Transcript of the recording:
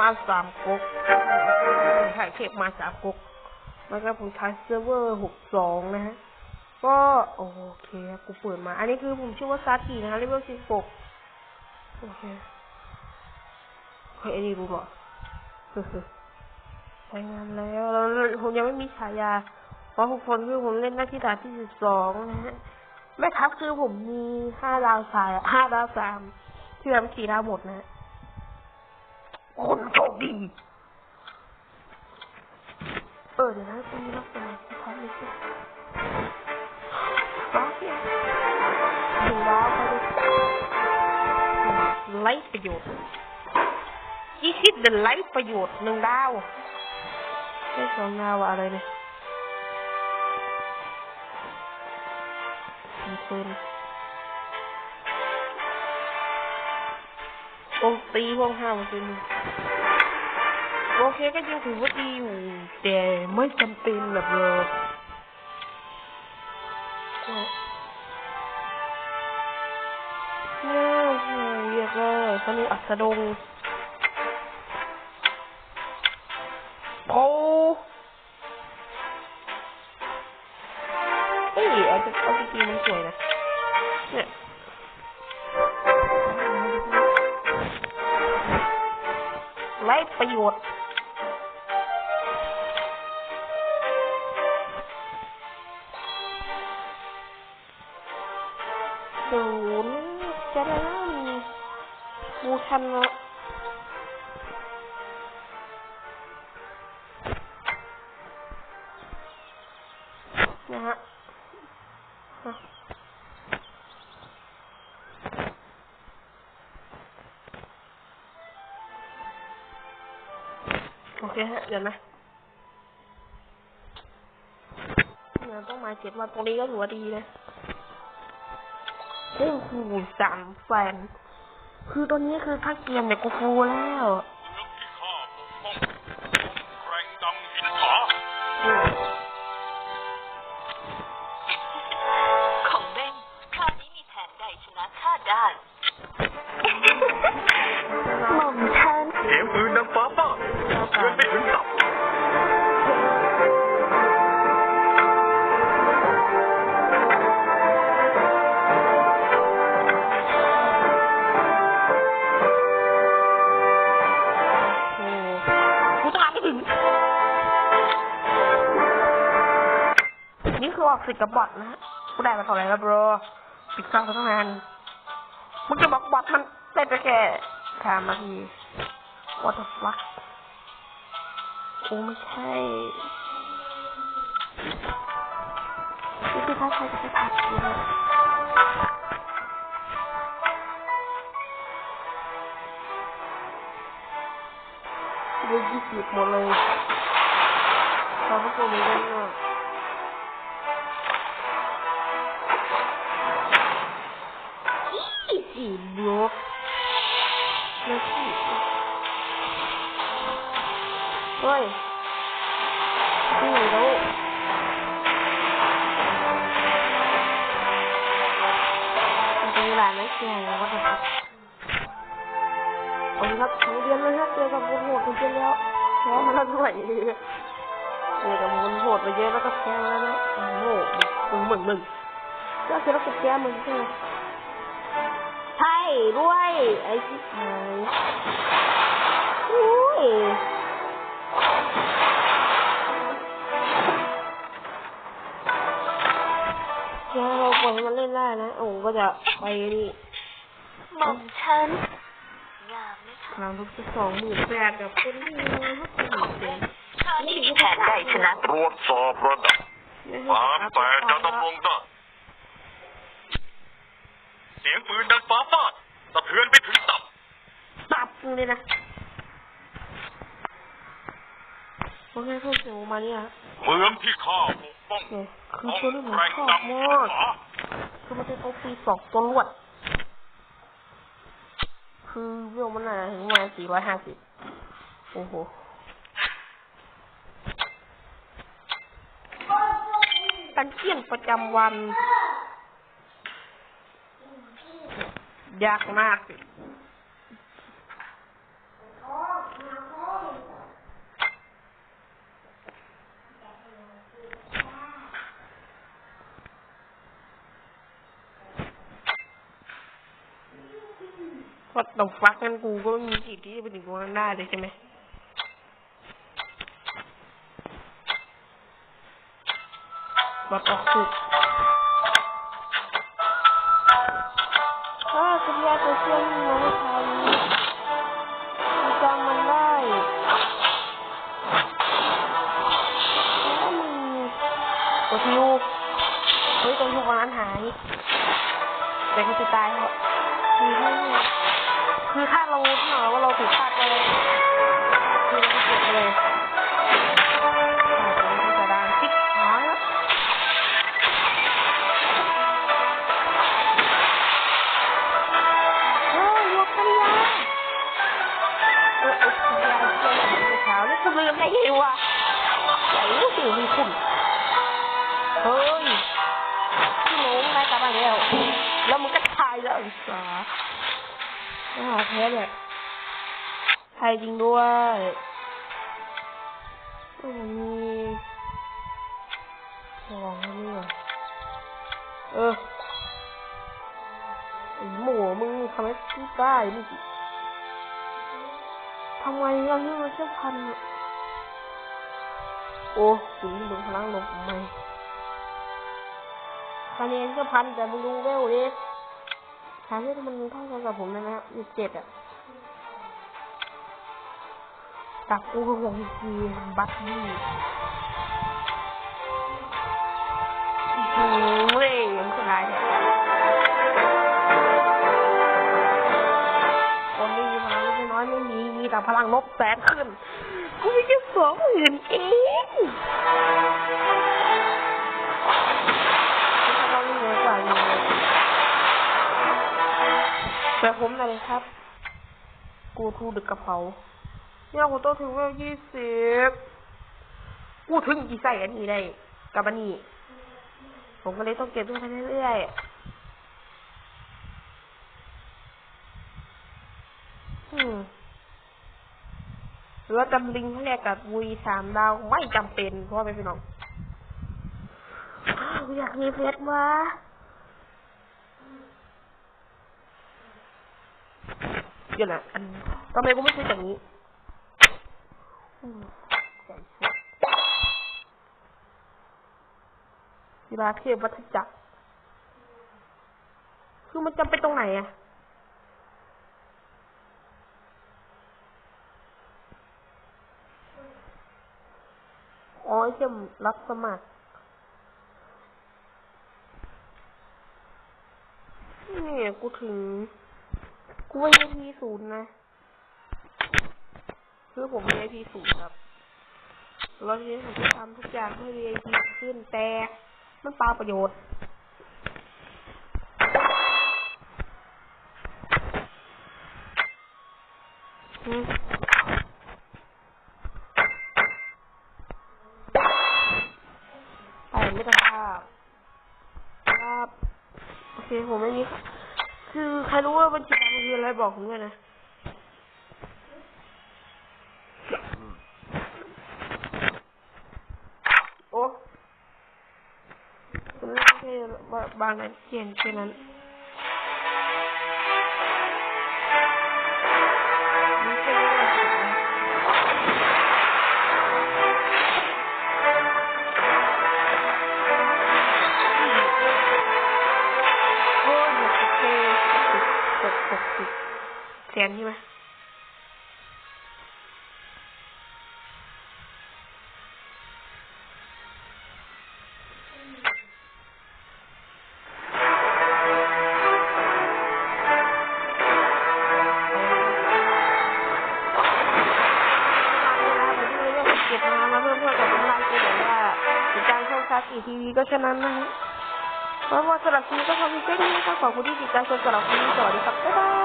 มาสามก๊กถ่ายเทปมาสามก๊กแล้วก็ผมใช้เซิร์ฟเวอร์หกสองนะฮะ ก็โอเคครับกูเปิดมา อันนี้คือผมชื่อว่าซากินะฮะเลเวลสิบหกโอเคเฮ้ยอันนี้รู้เหรอใช้งานแล้วแล้วผมยังไม่มีฉายา เพราะทุกคนคือผมเล่นหน้าที่ด่านที่สิบสองนะฮะแม่ทัพคือผมมีห้าดาวสายห้าดาวสามที่แบบสี่ดาวหมดนะฮะ คนโชคดีเออเดี๋ยวนะตรงนี้รับสมัครที่เขาไม่ใช่ฟ้าเพียถึงดาวไปเลยไลฟ์ประโยชน์ยี่สิบเดนไลฟ์ประโยชน์หนึ่งดาวไม่สองดาวอะอะไรเนี่ยมีเซน ตีห้องห้าเปอร์เซ็นต์โอเคก็ยังถือว่าดีอยู่แต่ไม่จำเป็นแบบเลยก็โอ้โหเยอะเลยสนุกอัสดง ไร้ป เคฮะ เดี๋ยวนะเนี่ยต้องมาเจ็ดวันตรงนี้ก็ถือว่าดีนะโอ้โหสามแฟน คือตอนนี้คือถ้าเกมเนี่ยกูฟูแล้ว นี่คือออกสิทธิ์กับบอทนะฮะกูได้มาเท่าไหร่แล้วบรปิดฟังไปตั้งนานมึงจะบอกบอทมันได้ไปแค่สามนาที what the fuck โอ้ไม่ใช่นี่คือถ้าใครจะไปตัดเลยเรื่องยี่สิบหมดเลยตอนทุกคนมีเรื่อ อีบล็อกแล้วที่เฮ้ยนี่แล้วมันจะมีหลายนักแข่งว่าจะโอ้ยครับทั้งเดือนเลยครับเจอกับวนโหดไปเยอะแล้วแพ้มาแล้วด้วยเจอกับวนโหดไปเยอะแล้วก็แพ้แล้วนะโอ้โหมึงมึงมึงก็คือเราเก็บแก้มึงใช่ไหม ด้วยไอ้ที่ไหนอุ้ยแล้วเราปล่อยให้มันเล่นได้นะโอ้ก็จะไปนี่หม่อมฉันงามไหมคะครั้งทุกที่สองหมื่นแปดกับคนที่มีห้าหมื่นเจ็ดคราวนี้มีแผนใดชนะตรวจสอบระดับสามแต่จะดำรงได้เสียงปืนดังฟ้าฟาด สะเทือนไปถึงตับ ตับเลยนะโอเคพวกเสียงออกมาเนี่ยเมืองที่ข้าปกป้องโอเคคือต้องตัวนี้ผมแกร่งชอดับงหิมานกผาคือมันเป็นโอปีสองตัวรวด คือเวลมันน่ะถึงประมาณสี่ร้อยห้าสิบโอ้โหตันเจียนประจำวัน ยากมาก ก็ตกฟักกันกูก็ม่มีสิทธิที่จะไปถึงตรงนั้นได้เลยใช่ไหมบักออกสุด ถ้าสัญญาตัวเชื่อมมาไม่ทันกูจำมันได้แล้วมึงตัวทิวเฮ้ยตัวทิววันนั้นหายแต่ก็จะตายเพราคือถ้คือถ้าเราที่หนว่าเราถูกฆ่าไปเลยคือเราจะเก็บไปเลย ลืมได้ไงวะใส่ลูกสื่อมีคุณเฮ้ยพี่หนูได้กลับมาแล้ว แล้วมันก็ตายแล้วอีกสาอ่าแพ้เนี่ยไทยจริงด้วยมีระวังนี่เออไอหมูมึงทำให้พี่ได้นี่สิทำไมเราที่มันเชื่อพันอะ โอ้ถึงมึงพลังลบไมคะแนนก็พันแต่มึงดูเวลดิถามว่ามันเท่ากันกับผมนะนะครับอีกเจ็ดอะกับกูก็ยังกีบัตนี่หืมเว้ยยังสุดท้ายเนี่ย อยไม่มีมีแต่พลังลบแสนขึ้นกูมีแค่สองหมื่นเองถ้าเราไม่เหนื่อยกว่าอยู่แบบผมหน่อยครับ กูทูดึกกระเพราเนี่ยกูต้องถึงเวลยี่สิบกูถึงอีใส่อันนี้ได้กับอันนี้ ผมก็เลยต้องเก็บด้วยไปเรื่อยๆอืม หรือว่าจำลิงแรกกับวีสามดาวไม่จำเป็นเพราะว่าไม่เป็นน้องกูอยากมีเพชรวะเดี๋ยวนะอันทำไมกูไม่ใช่อย่างนี้อืมใส่ชุดกีฬาเทพวัฏจักรคือมันจำเป็นตรงไหนอะอ๋อไอ้เจมรับสมัครเนี่ยกูถึง กูว่า VIP ศูนย์นะ คือผม VIP ศูนย์ครับแล้วทีนี้ผมจะทำทุกอย่างให้ VIP ขึ้นแต่มันเปล่าประโยชน์อืม เคผมไม่มีคือใครรู้ว่าบัญชีดำคืออะไรบอกผมด้วยนะโอ้มันไม่ใช่บางนั้นเขียนแค่นั้น หกสิบแสนใช่ไหมเก็บมาแล้วเพื่อนๆกับน้ำลายกูบอกว่าติดตามช่องคาสีทีวีก็ฉะนั้นนะฮะ เพราะว่าสำหรับคลิปนี้ก็ทำให้เจ๊นี้นะคะขอบคุณที่ติดตามชมสำหรับคลิปนี้สวัสดีครับบ๊ายบาย